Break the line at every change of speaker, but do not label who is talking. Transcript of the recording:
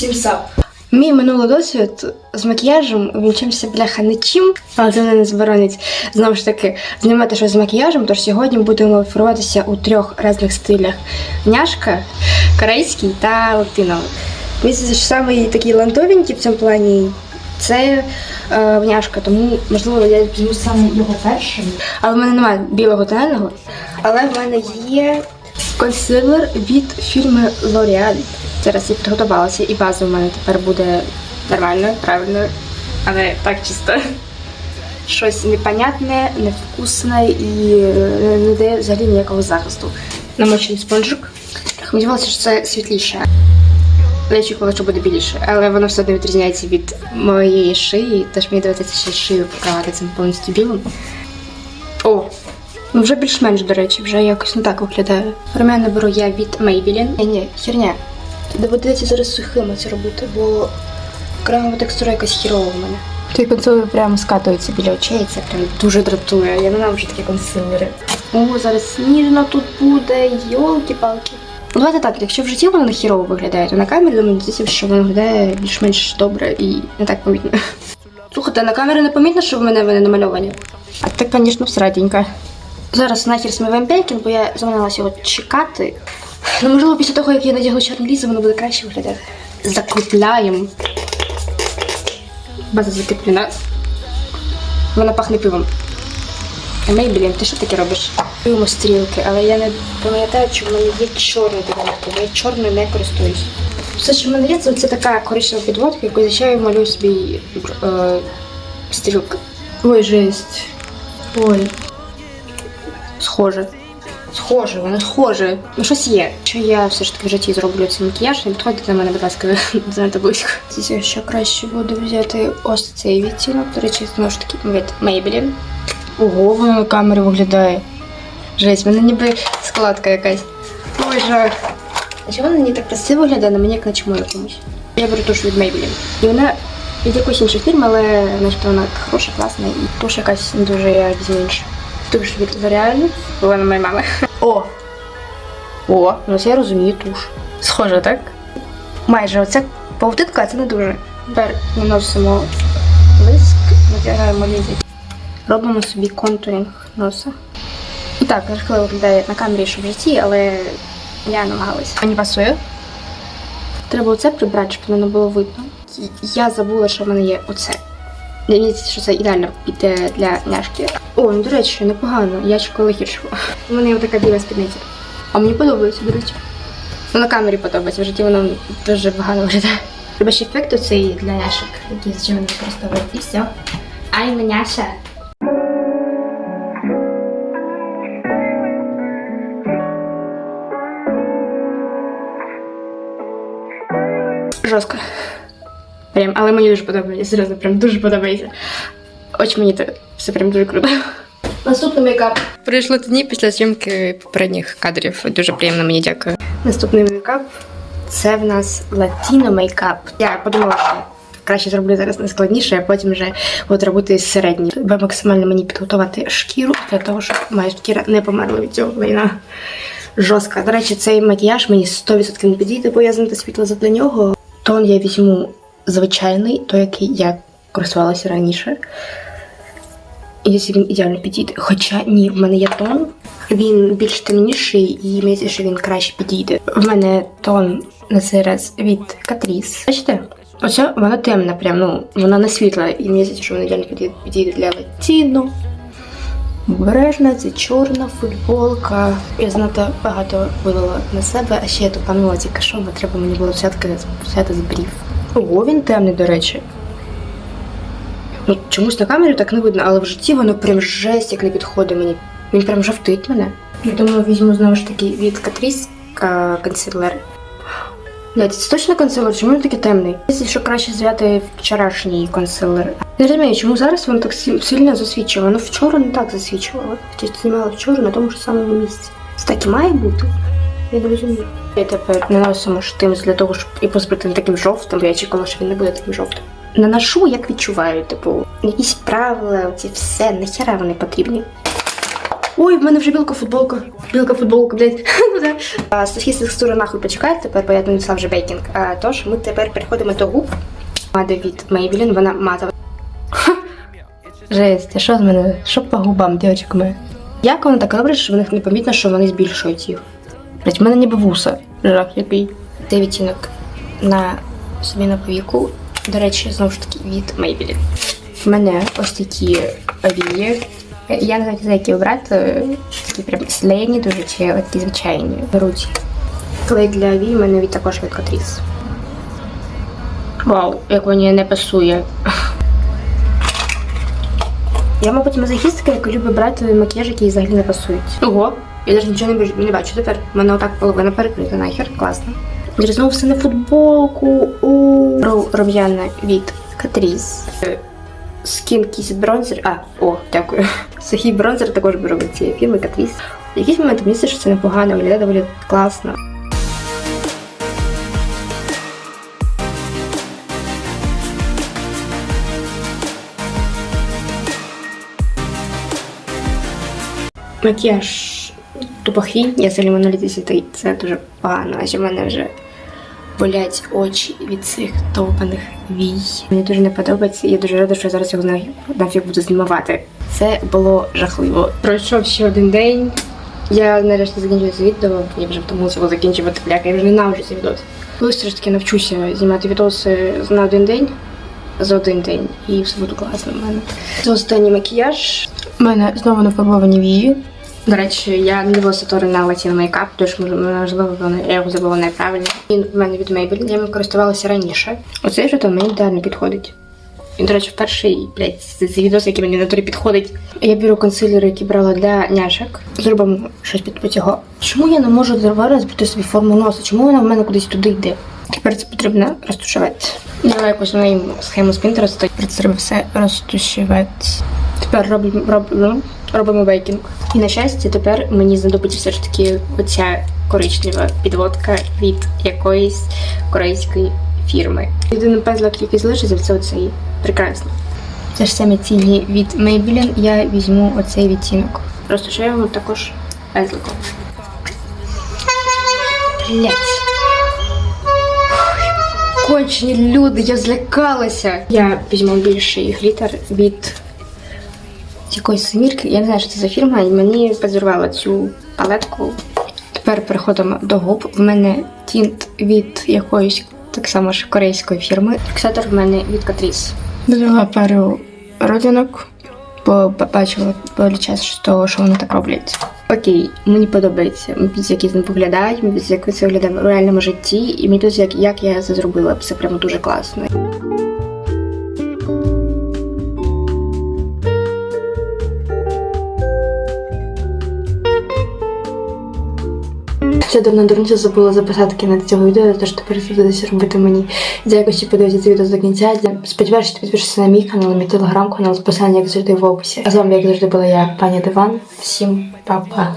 Всім сап. Мій минулий досвід з макіяжем вінчився бляха нічим, але це мене не заборонить знову ж таки знімати щось з макіяжем. Тож сьогодні будемо формуватися у трьох різних стилях: няшка, корейський та латиновий. Що самий такий лантовенький в цьому плані це е, няшка, тому можливо я візьму саме його першим. Але в мене немає білого тонального. Але в мене є консилер від фірми L'Oreal. Зараз я підготувалася, і база у мене тепер буде нормальною, правильною, а не так чисто. Щось непонятне, невкусне і е, не дає взагалі ніякого захисту. Намочений спонжик. Сподівалася, що це світліше. Я очікувала, що буде біліше, але воно все одно відрізняється від моєї шиї, тож мені доведеться ще шию покривати цим повністю білим. О, ну вже більш-менш, до речі, вже якось не так виглядає. Румяна беру я від Maybelline. Ні, ні, херня. Доведеться зараз сухими це робити, бо кремова текстура якась хірова в мене. Той консилер прямо скатується біля очей, це прям дуже дратує. Я ненавиджу такі консилери. О, зараз сніжно тут буде, йолки-палки. Ну, давайте так, якщо в житті воно не хірово виглядає, то на камері думаю, що воно виглядає більш-менш добре і не так помітно. Слухайте, на камері не помітно, що в мене вони намальовані. А так, звісно, всереденько. Зараз нахер смиваємо пелькін, бо я заманилася його чекати. Ну, можливо, після того, як я надягну чорний ліс, воно буде краще виглядати. Закріпляємо. База закріплена. Вона пахне пивом. А Мейбелін, ти що таке робиш? Пивимо стрілки, але я не пам'ятаю, чи в мене є чорний підводка, я чорною не користуюсь. Все, що в мене є, це, це така коричнева підводка, яку звичайно малюю собі е, стрілки. Ой, жесть. Ой. Схоже. Схоже, воно схоже. Ну щось є. Що я все ж таки в житті зроблю цей макіяж, не підходьте до мене, будь ласка, занадто близько. Що краще буде взяти ось цей відтінок. До речі, знову ж таки від Maybelline. Ого, воно на камері виглядає. Жесть, в мене ніби складка якась. Ой, жах. А чого вона не так красиво виглядає, на мені як на чому якомусь? Я беру туш від Maybelline. І вона від якоїсь іншої фірми, але начебто вона хороша, класна і туш якась дуже я візьму іншу. Туш від бо вона моя мама. О! О, ну це я розумію туш. Схоже, так? Майже оця павутинка, а це не дуже. Тепер наносимо лиск, натягаємо лінзі. Робимо собі контуринг носа. І так, жахливо виглядає на камері, що в житті, але я намагалася. Мені пасує. Треба оце прибрати, щоб воно не було видно. Я забула, що в мене є оце. Мені здається, що це ідеально піде для няшки. О, ну до речі, непогано. Я чекала гіршого. У мене є така біла спідниця. А мені подобається, до речі. Ну, на камері подобається, в житті воно дуже погано виглядає. Треба ефект оцей для няшок, який звичайно використовують. І все. Ай, няша. Жорстко. Прям, але мені дуже подобається, серйозно, прям дуже подобається. Очень мені це все прям дуже круто. Наступний мейкап. Прийшли дні після зйомки попередніх кадрів. Дуже приємно мені дякую. Наступний мейкап це в нас латіно мейкап. Я подумала, що краще зроблю зараз найскладніше, а потім вже буду робити середній. Треба максимально мені підготувати шкіру для того, щоб моя шкіра не померла від цього війна. Жорстка. До речі, цей макіяж мені 100% не підійде, бо я занадто світла для нього. Тон я візьму звичайний, той, який я користувалася раніше. І якщо він ідеально підійде. Хоча ні, в мене є тон. Він більш темніший і мені що він краще підійде. В мене тон на цей раз від Catrice. Бачите? Оце вона темна, прям, ну, вона не світла, і мені здається, що вона ідеально підійде, підійде для латіну. Обережна, це чорна футболка. Я занадто багато вилила на себе, а ще я тупанула тільки що, треба мені було взяти, взяти з брів. Ого, він темний, до речі. Ну, чомусь на камері так не видно, але в житті воно прям жесть, як не підходить мені. Він прям жовтить мене. Я думаю, візьму знову ж таки від а, консилер. Блядь, це точно консилер? Чому він такий темний? Що краще взяти вчорашній консилер. Не розумію, чому зараз воно так сильно засвічує. Воно вчора не так засвічувало. Хоча знімала вчора на тому ж самому місці. Це так і має бути. Я не розумію. Я тепер наносимо штимс для того, щоб і позбити таким жовтим, бо я чекала, що він не буде таким жовтим. Наношу, як відчуваю, типу, якісь правила, оці все, нахера вони потрібні. Ой, в мене вже білка футболка. Білка футболка, блядь. Сухі текстури нахуй почекає, тепер, бо я нанесла вже бейкінг. А, тож ми тепер переходимо до губ. Мада від Maybelline, вона матова. Жесть, а що з мене? Що по губам, дівчатка? Як воно так робить, що в них не помітно, що вони збільшують їх? Блять, в мене ніби вуса. Жах який. Цей відтінок на собі на повіку. До речі, знову ж таки від Maybelline. В мене ось такі вії. Я не знаю, які обрати. Такі прям слейні дуже чи такі звичайні. Беруть. Клей для вій в мене від також від Catrice. Вау, як мені не пасує. Я, мабуть, мазохістка, яка любить брати макіяж, який взагалі не пасують. Ого, я навіть нічого не, не бачу тепер. У мене отак половина перекрита нахер, класно. Все на футболку. У Ру рум'яна від Catrice. Скін Kiss бронзер. А, о, дякую. Сухий бронзер також беру від цієї фірми Catrice. В якийсь момент здається, що це непогано, виглядає доволі класно. Макіяж тупохрінь, я взагалі на 10, це дуже погано, адже в мене вже болять очі від цих довбаних вій. Мені дуже не подобається, і я дуже рада, що я зараз його нафіг буду знімати. Це було жахливо. Пройшов ще один день. Я нарешті закінчую це відео, я вже втомилася його закінчувати пляка, я вже ненавиджу цей відос. Все ж таки навчуся знімати відоси на один день, за один день, і все буде класно в мене. Це останній макіяж. У мене знову нафарбовані вії. До речі, я не дивилася то на Latin Makeup, тож можливо я його забула неправильно. Він в мене від Maybelline, я ним користувалася раніше. Оцей же то мені ідеально підходить. Він, до речі, перший, блядь, це відос, який мені на турі підходить. Я беру консилери, які брала для няшок. Зробимо щось під цього. Чому я не можу зараз збити собі форму носа? Чому вона в мене кудись туди йде? Тепер це потрібно розтушувати. Я якось на схему з Pinterest, тепер треба все розтушувати. Тепер робимо, робимо, робимо бейкінг. І на щастя, тепер мені знадобиться все ж таки оця коричнева підводка від якоїсь корейської фірми. Єдиний пезлик, який залишиться, це оцей. Прекрасно. Це ж саме ціні від Maybelline, я візьму оцей відтінок. Просто ще його також пезликом. Блять. Кончені люди, я злякалася. Я візьму більший глітер від якоїсь сумірки. Я не знаю, що це за фірма, і мені позірвала цю палетку. Тепер переходимо до губ. В мене тінт від якоїсь так само ж корейської фірми. Фіксатор в мене від Catrice. Додала пару родинок, бо бачила доволі час, що що вони так роблять. Окей, мені подобається. Мені подобається, як це виглядає, мені подобається, як це виглядає в реальному житті, і мені подобається, як, як я це зробила. Це прямо дуже класно. Ця давно дурниця забула записати кінець цього відео, тож тепер доведеться робити мені. Дякую, що подивитися це відео до кінця. Сподіваюся, що ти підпишешся на мій канал, на мій телеграм-канал з як завжди в описі. А з вами, як завжди, була я, пані Диван. Всім па-па.